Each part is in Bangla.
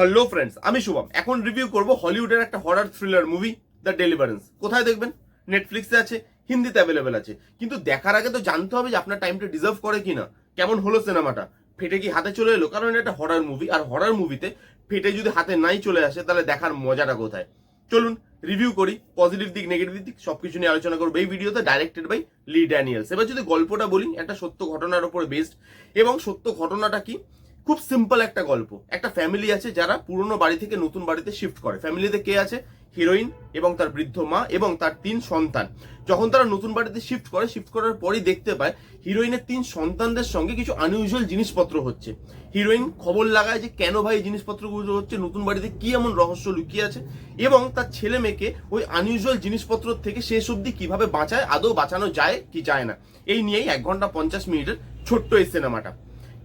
হ্যালো ফ্রেন্ডস আমি শুভম। এখন রিভিউ করব হলিউডের একটা horror thriller movie the Deliverance কোথায় দেখবেন? নেটফ্লিক্সে আছে, হিন্দিতে অ্যাভেলেবেল আছে। কিন্তু দেখার আগে তো জানতে হবে যে আপনার টাইমটা ডিজার্ভ করে কিনা। কেমন হলো সিনেমাটা ফেটে কি হাতে চলে এলো? কারণ এটা হরার মুভি আর হরার মুভিতে ফেটে যদি হাতে নাই চলে আসে, তাহলে দেখার মজাটা কোথায়? চলুন রিভিউ করি। পজিটিভ দিক নেগেটিভ দিক, সবকিছু নিয়ে আলোচনা করব এই ভিডিওতে ডাইরেক্টেড বাই লি ড্যানিয়েলস এবার যদি গল্পটা বলি, একটা সত্য ঘটনার উপরে বেসড এবং সত্য ঘটনাটা কি? খুব সিম্পল একটা গল্প। একটা ফ্যামিলি আছে যারা পুরনো বাড়ি থেকে নতুন বাড়িতে শিফট করে। ফ্যামিলিতে কে আছে? হিরোইন এবং তার বৃদ্ধ মা এবং তার তিন সন্তান। যখন তারা নতুন বাড়িতে শিফট করে শিফট করার পরই দেখতে পায় হিরোইনের তিন সন্তানদের সঙ্গে কিছু আনইউজুয়াল জিনিসপত্র হচ্ছে। হিরোইন খবর লাগায় যে, কেন ভাই জিনিসপত্রগুলো হচ্ছে? নতুন বাড়িতে কি এমন রহস্য লুকিয়ে আছে? এবং তার ছেলে মেয়েকে ওই আনইউজুয়াল জিনিসপত্র থেকে শেষ অবধি কীভাবে বাঁচায়, আদৌ বাঁচানো যায় কি যায় না? এই নিয়েই এক ঘণ্টা পঞ্চাশ মিনিটের ছোট্ট এই সিনেমাটা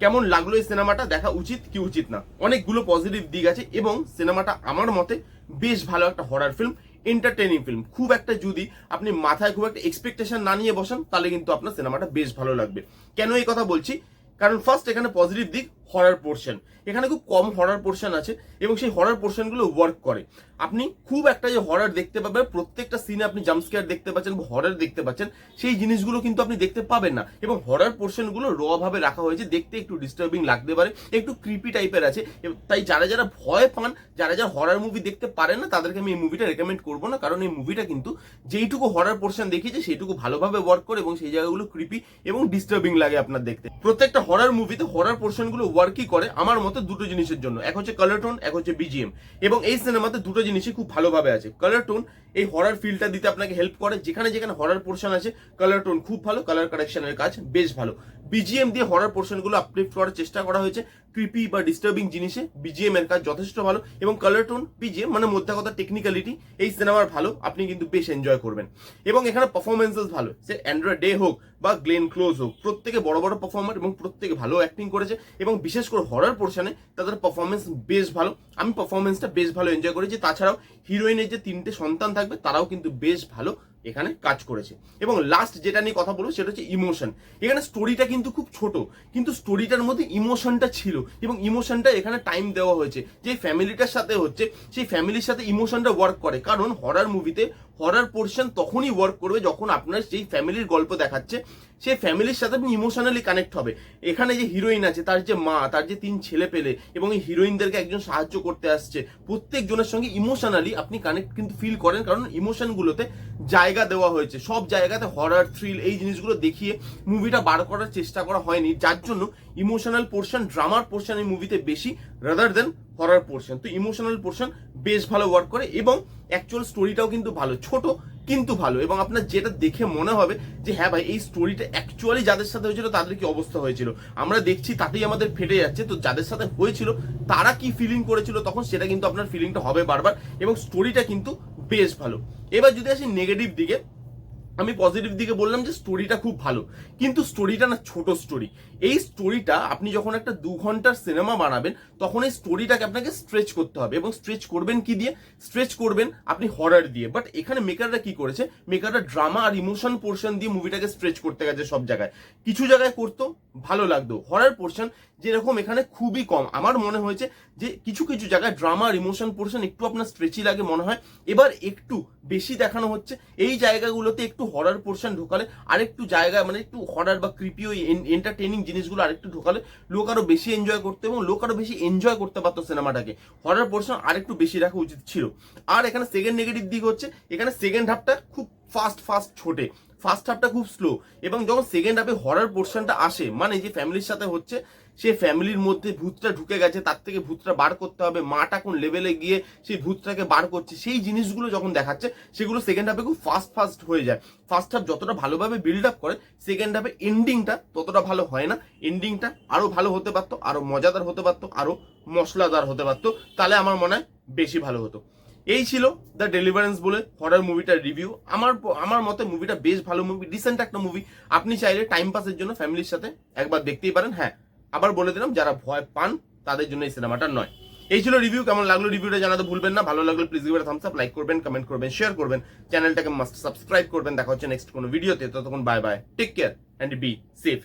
কেমন লাগল এই সিনেমাটা দেখা উচিত কি উচিত না? অনেকগুলো পজিটিভ দিক আছে এবং সিনেমাটা আমার মতে বেশ ভালো একটা হরার ফিল্ম এন্টারটেনিং ফিল্ম খুব একটা যদি আপনি মাথায় খুব একটা এক্সপেকটেশন না নিয়ে বসেন, তাহলে কিন্তু আপনার সিনেমাটা বেশ ভালো লাগবে। কেন এই কথা বলছি? কারণ ফার্স্ট এখানে পজিটিভ দিক হরার পোর্শন এখানে খুব কম হরার পোর্শন আছে এবং সেই হরার পোর্শনগুলো ওয়ার্ক করে। আপনি খুব একটা যে হরার দেখতে পাবেন, প্রত্যেকটা সিনে আপনি জাম্পস্কেয়ার দেখতে পাচ্ছেন হরার দেখতে পাচ্ছেন, সেই জিনিসগুলো কিন্তু আপনি দেখতে পাবেন না। এবং হরার পোর্শনগুলো র ভাবে রাখা হয়েছে, দেখতে একটু ডিস্টার্বিং লাগতে পারে, একটু ক্রিপি টাইপের আছে। তাই যারা যারা ভয় পান, যারা যারা হরার মুভি দেখতে পারেন না, তাদেরকে আমি এই মুভিটা রেকমেন্ড করব না। কারণ এই মুভিটা কিন্তু যেইটুকু হরার পোর্শন দেখিয়েছে, সেইটুকু ভালোভাবে ওয়ার্ক করে এবং সেই জায়গাগুলো ক্রিপি এবং ডিস্টার্বিং লাগে আপনার দেখতে। প্রত্যেকটা হরার মুভিতে হরার পোর্শনগুলো ওয়ার্কই করে আমার মতে দুটো জিনিসের জন্য। এক হচ্ছে কালার টোন এক হচ্ছে বিজিএম এবং এই সিনেমাতে দুটো জিনিসই খুব ভালোভাবে আছে। কালার টোন এই হরার ফিলটা দিতে আপনাকে হেল্প করে। যেখানে যেখানে হরার পোর্শন আছে কালার টোন খুব ভালো কালার কারেকশনের কাজ বেশ ভালো। বিজিএম দিয়ে হরার পোর্শনগুলো আপলিফ্ট করার চেষ্টা করা হয়েছে। ক্রিপি বা ডিস্টার্বিং জিনিসে বিজিএম এর কাজ যথেষ্ট ভালো এবং কালার টোন বিজিএম মানে মধ্যে কথা টেকনিক্যালিটি এই সিনেমার ভালো, আপনি কিন্তু বেশ এনজয় করবেন। এবং এখানে পারফরমেন্সেস ভালো, সে অ্যান্ড্রয়েড ডে হোক বা গ্লেন ক্লোজ হোক, প্রত্যেকে বড় বড় পারফর্মার এবং প্রত্যেকে ভালো অ্যাক্টিং করেছে এবং বিশেষ করে হরার পোর্শনে তাদের পারফরমেন্স বেশ ভালো। আমি পারফরমেন্সটা বেশ ভালো এনজয় করেছি। তাছাড়াও হিরোইনের যে তিনটে সন্তান থাকবে, তারাও কিন্তু বেশ ভালো। এখানে কাজ করেছে। এবং লাস্ট যেটা নিয়ে কথা বলব সেটা হচ্ছে ইমোশন এখানে স্টোরিটা কিন্তু খুব ছোট, কিন্তু স্টোরিটার মধ্যে ইমোশনটা ছিল এবং ইমোশনটা এখানে টাইম দেওয়া হয়েছে। যে ফ্যামিলিটার সাথে হচ্ছে, সেই ফ্যামিলির সাথে ইমোশনটা ওয়ার্ক করে। কারণ হরার মুভিতে হরার পোর্শন তখনই ওয়ার্ক করবে যখন আপনার সেই ফ্যামিলির গল্প দেখাচ্ছে। সেই ফ্যামিলির সাথে আপনি ইমোশনালি কানেক্ট হবে। এখানে যে হিরোইন আছে, তার যে মা, তার যে তিন ছেলে পেলে এবং এই হিরোইনদেরকে একজন সাহায্য করতে আসছে, প্রত্যেকজনের সঙ্গে ইমোশনালি আপনি কানেক্ট কিন্তু ফিল করেন। কারণ ইমোশনগুলোতে জায়গা দেওয়া হয়েছে। সব জায়গাতে হরার থ্রিল এই জিনিসগুলো দেখিয়ে মুভিটা বার করার চেষ্টা করা হয়নি। যার জন্য ইমোশনাল পোর্শন ড্রামার পোর্শন এই মুভিতে বেশি রাদার দেন হরার পোর্শন তো ইমোশনাল পোর্শন বেশ ভালো ওয়ার্ক করে এবং অ্যাকচুয়াল স্টোরিটাও কিন্তু ভালো, ছোট কিন্তু ভালো। এবং আপনার যেটা দেখে মনে হবে যে হ্যাঁ ভাই, এই স্টোরিটা অ্যাকচুয়ালি যাদের সাথে হয়েছিল তাদের কি অবস্থা হয়েছিল? আমরা দেখছি তাতেই আমাদের ফেটে যাচ্ছে। তো যাদের সাথে হয়েছিল, তারা কি ফিলিং করেছিল তখন সেটা কিন্তু আপনার ফিলিংটা হবে বারবার এবং স্টোরিটা কিন্তু বেশ ভালো। এবার যদি আসি নেগেটিভ দিকে, আমি পজিটিভ দিকে বললাম যে স্টোরিটা খুব ভালো। কিন্তু স্টোরিটা না ছোট স্টোরি এই স্টোরিটা আপনি যখন একটা দু ঘণ্টার সিনেমা বানাবেন, তখন এই স্টোরিটাকে আপনাকে স্ট্রেচ করতে হবে। এবং স্ট্রেচ করবেন কি দিয়ে? স্ট্রেচ করবেন আপনি হরার দিয়ে। বাট এখানে মেকাররা কি করেছে? মেকাররা ড্রামা আর ইমোশন পোর্শন দিয়ে মুভিটাকে স্ট্রেচ করতে গেছে সব জায়গায়। কিছু জায়গায় করতো ভালো লাগতো। হরার পোর্শন যেরকম এখানে খুবই কম। আমার মনে হয়েছে যে কিছু কিছু জায়গায় ড্রামা আর ইমোশন পোর্শন একটু আপনার স্ট্রেচি লাগে মনে হয়। এবার একটু বেশি দেখানো হচ্ছে। এই জায়গাগুলোতে একটু হরার পোর্শন ঢোকালে আরেকটু জায়গা মানে একটু হরার বা ক্রিপি ওই এন্টারটেনিং জিনিসগুলো আরেকটু ঢোকালে লোক আরও বেশি এনজয় করতে এবং লোক আরও বেশি এনজয় করতে পারতো সিনেমাটাকে হরার পোর্শন আরেকটু বেশি রাখা উচিত ছিল। আর এখানে সেকেন্ড নেগেটিভ দিক হচ্ছে, এখানে সেকেন্ড হাফটা খুব ফাস্ট ফাস্ট ছোটে। ফার্স্ট হাফটা খুব স্লো এবং যখন সেকেন্ড হাফে হরার পোর্শনটা আসে মানে যে ফ্যামিলির সাথে হচ্ছে, সে ফ্যামিলির মধ্যে ভূতটা ঢুকে গেছে, তার থেকে ভূতটা বার করতে হবে, মাটা কোন লেভেলে গিয়ে সেই ভূতটাকে বার করছে, সেই জিনিসগুলো যখন দেখাচ্ছে, সেগুলো সেকেন্ড হাফে খুব ফাস্ট ফাস্ট হয়ে যায়। ফার্স্ট হাফ যতটা ভালোভাবে বিল্ড আপ করে সেকেন্ড হাফে এন্ডিংটা ততটা ভালো হয় না। এন্ডিংটা আরও ভালো হতে পারতো আরও মজাদার হতে পারতো আরও মশলাদার হতে পারতো, তাহলে আমার মনে হয় বেশি ভালো হতো। এই ছিল দ্য ডেলিভারেন্স বলে হরার মুভিটার রিভিউ আমার আমার মতে মুভিটা বেশ ভালো মুভি ডিসেন্ট একটা মুভি আপনি চাইলে টাইম পাসের জন্য ফ্যামিলির সাথে একবার দেখতেই পারেন। হ্যাঁ আবার বলে দিলাম, যারা ভয় পান, তাদের জন্য এই সিনেমাটা নয়। এই ছিল রিভিউ কেমন লাগল রিভিউটা জানাতে ভুলবেন না। ভালো লাগলে please give thumbs up like করবেন কমেন্ট করবেন শেয়ার করবেন। চ্যানেলটাকে মাস্ট সাবস্ক্রাইব করবেন। দেখা হচ্ছে নেক্সট কোনো ভিডিওতে ততক্ষণ bye bye take care and be safe